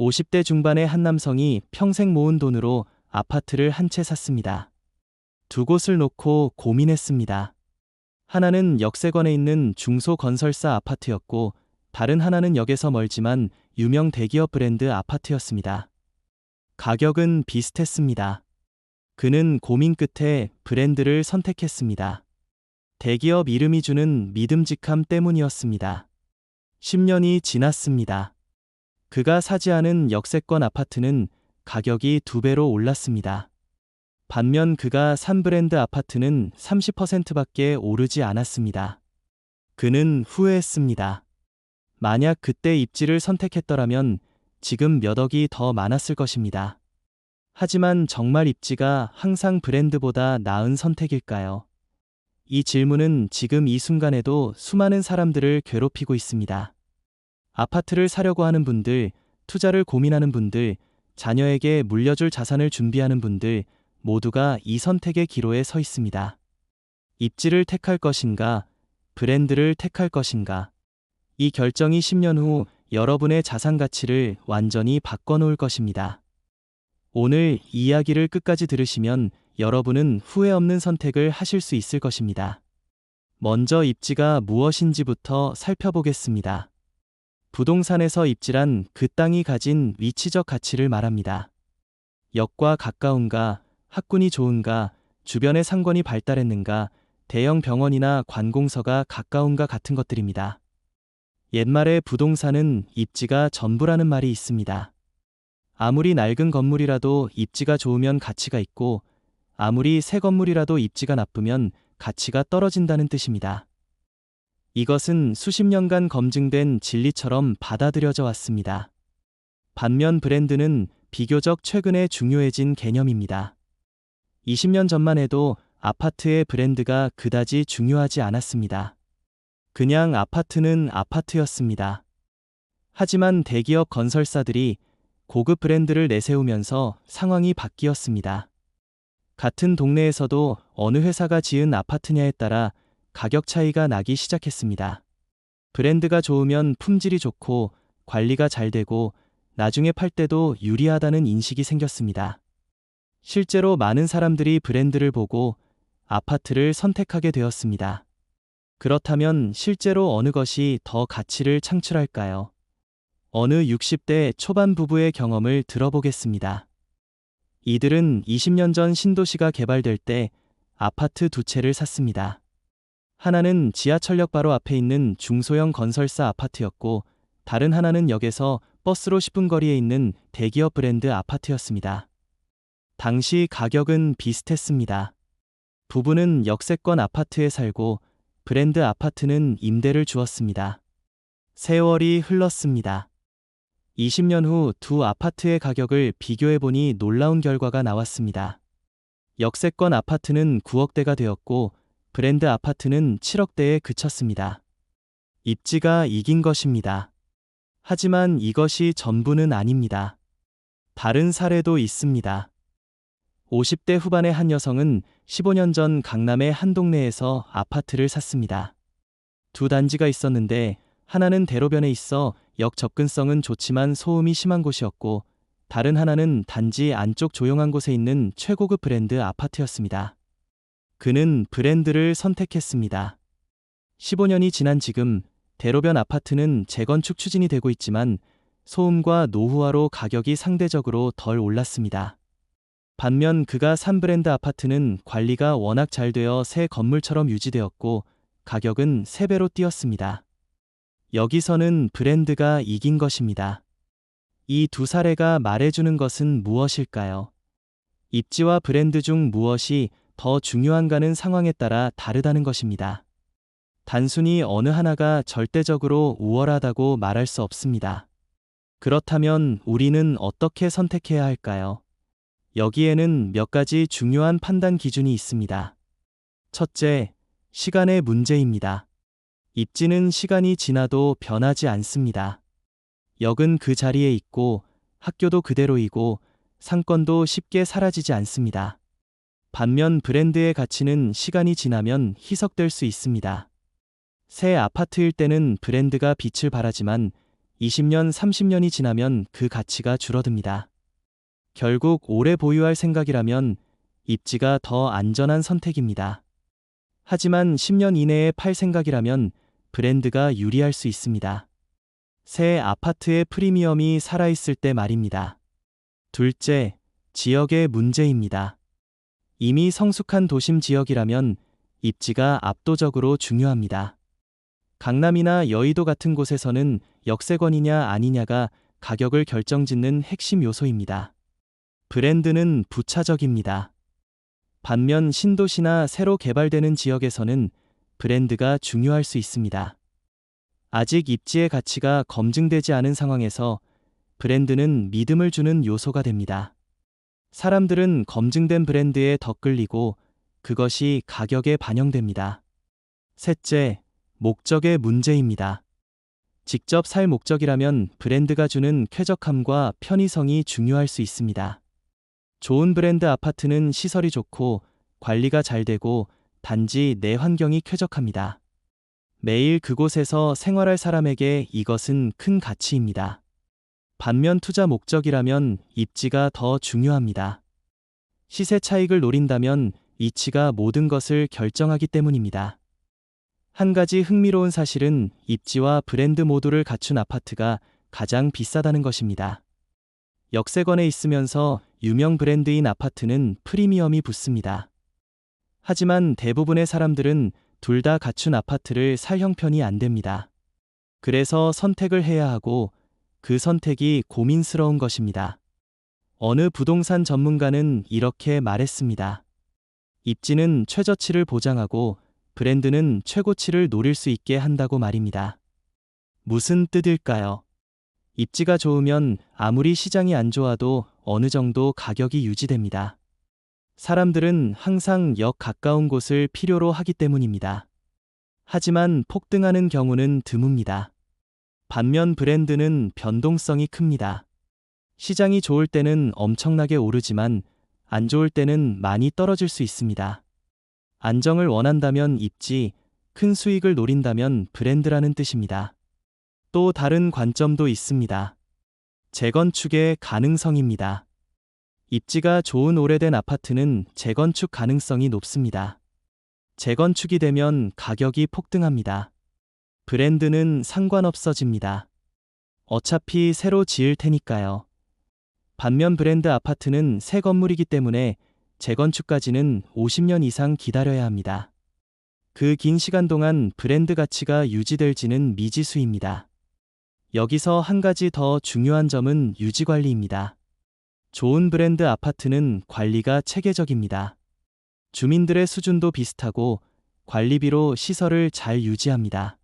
50대 중반의 한 남성이 평생 모은 돈으로 아파트를 한 채 샀습니다. 두 곳을 놓고 고민했습니다. 하나는 역세권에 있는 중소건설사 아파트였고, 다른 하나는 역에서 멀지만 유명 대기업 브랜드 아파트였습니다. 가격은 비슷했습니다. 그는 고민 끝에 브랜드를 선택했습니다. 대기업 이름이 주는 믿음직함 때문이었습니다. 10년이 지났습니다. 그가 사지 않은 역세권 아파트는 가격이 두 배로 올랐습니다. 반면 그가 산 브랜드 아파트는 30%밖에 오르지 않았습니다. 그는 후회했습니다. 만약 그때 입지를 선택했더라면 지금 몇 억이 더 많았을 것입니다. 하지만 정말 입지가 항상 브랜드보다 나은 선택일까요? 이 질문은 지금 이 순간에도 수많은 사람들을 괴롭히고 있습니다. 아파트를 사려고 하는 분들, 투자를 고민하는 분들, 자녀에게 물려줄 자산을 준비하는 분들 모두가 이 선택의 기로에 서 있습니다. 입지를 택할 것인가, 브랜드를 택할 것인가. 이 결정이 10년 후 여러분의 자산 가치를 완전히 바꿔놓을 것입니다. 오늘 이야기를 끝까지 들으시면 여러분은 후회 없는 선택을 하실 수 있을 것입니다. 먼저 입지가 무엇인지부터 살펴보겠습니다. 부동산에서 입지란 그 땅이 가진 위치적 가치를 말합니다. 역과 가까운가, 학군이 좋은가, 주변의 상권이 발달했는가, 대형 병원이나 관공서가 가까운가 같은 것들입니다. 옛말에 부동산은 입지가 전부라는 말이 있습니다. 아무리 낡은 건물이라도 입지가 좋으면 가치가 있고, 아무리 새 건물이라도 입지가 나쁘면 가치가 떨어진다는 뜻입니다. 이것은 수십 년간 검증된 진리처럼 받아들여져 왔습니다. 반면 브랜드는 비교적 최근에 중요해진 개념입니다. 20년 전만 해도 아파트의 브랜드가 그다지 중요하지 않았습니다. 그냥 아파트는 아파트였습니다. 하지만 대기업 건설사들이 고급 브랜드를 내세우면서 상황이 바뀌었습니다. 같은 동네에서도 어느 회사가 지은 아파트냐에 따라 가격 차이가 나기 시작했습니다. 브랜드가 좋으면 품질이 좋고 관리가 잘 되고 나중에 팔 때도 유리하다는 인식이 생겼습니다. 실제로 많은 사람들이 브랜드를 보고 아파트를 선택하게 되었습니다. 그렇다면 실제로 어느 것이 더 가치를 창출할까요? 어느 60대 초반 부부의 경험을 들어보겠습니다. 이들은 20년 전 신도시가 개발될 때 아파트 두 채를 샀습니다. 하나는 지하철역 바로 앞에 있는 중소형 건설사 아파트였고 다른 하나는 역에서 버스로 10분 거리에 있는 대기업 브랜드 아파트였습니다. 당시 가격은 비슷했습니다. 부부는 역세권 아파트에 살고 브랜드 아파트는 임대를 주었습니다. 세월이 흘렀습니다. 20년 후 두 아파트의 가격을 비교해보니 놀라운 결과가 나왔습니다. 역세권 아파트는 9억대가 되었고 브랜드 아파트는 7억대에 그쳤습니다. 입지가 이긴 것입니다. 하지만 이것이 전부는 아닙니다. 다른 사례도 있습니다. 50대 후반의 한 여성은 15년 전 강남의 한 동네에서 아파트를 샀습니다. 두 단지가 있었는데 하나는 대로변에 있어 역 접근성은 좋지만 소음이 심한 곳이었고 다른 하나는 단지 안쪽 조용한 곳에 있는 최고급 브랜드 아파트였습니다. 그는 브랜드를 선택했습니다. 15년이 지난 지금 대로변 아파트는 재건축 추진이 되고 있지만 소음과 노후화로 가격이 상대적으로 덜 올랐습니다. 반면 그가 산 브랜드 아파트는 관리가 워낙 잘 되어 새 건물처럼 유지되었고 가격은 3배로 뛰었습니다. 여기서는 브랜드가 이긴 것입니다. 이 두 사례가 말해주는 것은 무엇일까요? 입지와 브랜드 중 무엇이 더 중요한가는 상황에 따라 다르다는 것입니다. 단순히 어느 하나가 절대적으로 우월하다고 말할 수 없습니다. 그렇다면 우리는 어떻게 선택해야 할까요? 여기에는 몇 가지 중요한 판단 기준이 있습니다. 첫째, 시간의 문제입니다. 입지는 시간이 지나도 변하지 않습니다. 역은 그 자리에 있고 학교도 그대로이고 상권도 쉽게 사라지지 않습니다. 반면 브랜드의 가치는 시간이 지나면 희석될 수 있습니다. 새 아파트일 때는 브랜드가 빛을 발하지만 20년, 30년이 지나면 그 가치가 줄어듭니다. 결국 오래 보유할 생각이라면 입지가 더 안전한 선택입니다. 하지만 10년 이내에 팔 생각이라면 브랜드가 유리할 수 있습니다. 새 아파트의 프리미엄이 살아있을 때 말입니다. 둘째, 지역의 문제입니다. 이미 성숙한 도심 지역이라면 입지가 압도적으로 중요합니다. 강남이나 여의도 같은 곳에서는 역세권이냐 아니냐가 가격을 결정짓는 핵심 요소입니다. 브랜드는 부차적입니다. 반면 신도시나 새로 개발되는 지역에서는 브랜드가 중요할 수 있습니다. 아직 입지의 가치가 검증되지 않은 상황에서 브랜드는 믿음을 주는 요소가 됩니다. 사람들은 검증된 브랜드에 더 끌리고 그것이 가격에 반영됩니다. 셋째, 목적의 문제입니다. 직접 살 목적이라면 브랜드가 주는 쾌적함과 편의성이 중요할 수 있습니다. 좋은 브랜드 아파트는 시설이 좋고 관리가 잘 되고 단지 내 환경이 쾌적합니다. 매일 그곳에서 생활할 사람에게 이것은 큰 가치입니다. 반면 투자 목적이라면 입지가 더 중요합니다. 시세 차익을 노린다면 이치가 모든 것을 결정하기 때문입니다. 한 가지 흥미로운 사실은 입지와 브랜드 모두를 갖춘 아파트가 가장 비싸다는 것입니다. 역세권에 있으면서 유명 브랜드인 아파트는 프리미엄이 붙습니다. 하지만 대부분의 사람들은 둘 다 갖춘 아파트를 살 형편이 안 됩니다. 그래서 선택을 해야 하고 그 선택이 고민스러운 것입니다. 어느 부동산 전문가는 이렇게 말했습니다. 입지는 최저치를 보장하고 브랜드는 최고치를 노릴 수 있게 한다고 말입니다. 무슨 뜻일까요? 입지가 좋으면 아무리 시장이 안 좋아도 어느 정도 가격이 유지됩니다. 사람들은 항상 역 가까운 곳을 필요로 하기 때문입니다. 하지만 폭등하는 경우는 드뭅니다. 반면 브랜드는 변동성이 큽니다. 시장이 좋을 때는 엄청나게 오르지만 안 좋을 때는 많이 떨어질 수 있습니다. 안정을 원한다면 입지, 큰 수익을 노린다면 브랜드라는 뜻입니다. 또 다른 관점도 있습니다. 재건축의 가능성입니다. 입지가 좋은 오래된 아파트는 재건축 가능성이 높습니다. 재건축이 되면 가격이 폭등합니다. 브랜드는 상관없어집니다. 어차피 새로 지을 테니까요. 반면 브랜드 아파트는 새 건물이기 때문에 재건축까지는 50년 이상 기다려야 합니다. 그 긴 시간 동안 브랜드 가치가 유지될지는 미지수입니다. 여기서 한 가지 더 중요한 점은 유지 관리입니다. 좋은 브랜드 아파트는 관리가 체계적입니다. 주민들의 수준도 비슷하고 관리비로 시설을 잘 유지합니다.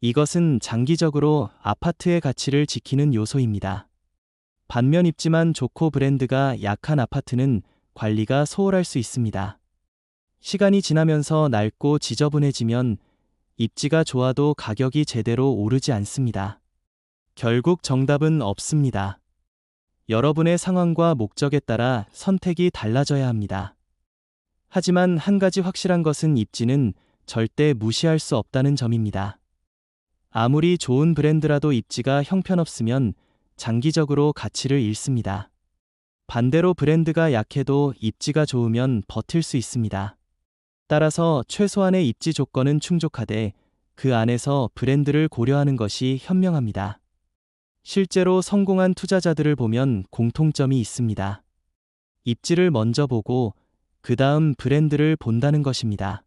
이것은 장기적으로 아파트의 가치를 지키는 요소입니다. 반면 입지만 좋고 브랜드가 약한 아파트는 관리가 소홀할 수 있습니다. 시간이 지나면서 낡고 지저분해지면 입지가 좋아도 가격이 제대로 오르지 않습니다. 결국 정답은 없습니다. 여러분의 상황과 목적에 따라 선택이 달라져야 합니다. 하지만 한 가지 확실한 것은 입지는 절대 무시할 수 없다는 점입니다. 아무리 좋은 브랜드라도 입지가 형편없으면 장기적으로 가치를 잃습니다. 반대로 브랜드가 약해도 입지가 좋으면 버틸 수 있습니다. 따라서 최소한의 입지 조건은 충족하되 그 안에서 브랜드를 고려하는 것이 현명합니다. 실제로 성공한 투자자들을 보면 공통점이 있습니다. 입지를 먼저 보고 그 다음 브랜드를 본다는 것입니다.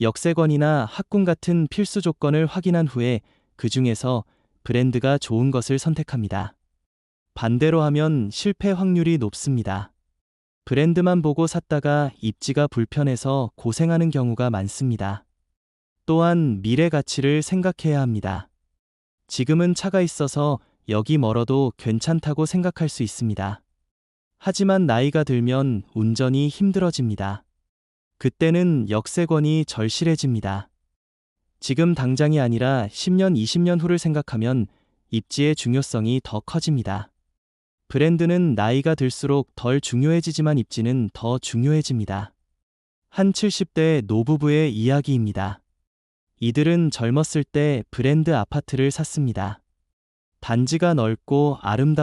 역세권이나 학군 같은 필수 조건을 확인한 후에 그 중에서 브랜드가 좋은 것을 선택합니다. 반대로 하면 실패 확률이 높습니다. 브랜드만 보고 샀다가 입지가 불편해서 고생하는 경우가 많습니다. 또한 미래 가치를 생각해야 합니다. 지금은 차가 있어서 여기 멀어도 괜찮다고 생각할 수 있습니다. 하지만 나이가 들면 운전이 힘들어집니다. 그때는 역세권이 절실해집니다. 지금 당장이 아니라 10년, 20년 후를 생각하면 입지의 중요성이 더 커집니다. 브랜드는 나이가 들수록 덜 중요해지지만 입지는 더 중요해집니다. 한 70대 노부부의 이야기입니다. 이들은 젊었을 때 브랜드 아파트를 샀습니다. 단지가 넓고 아름다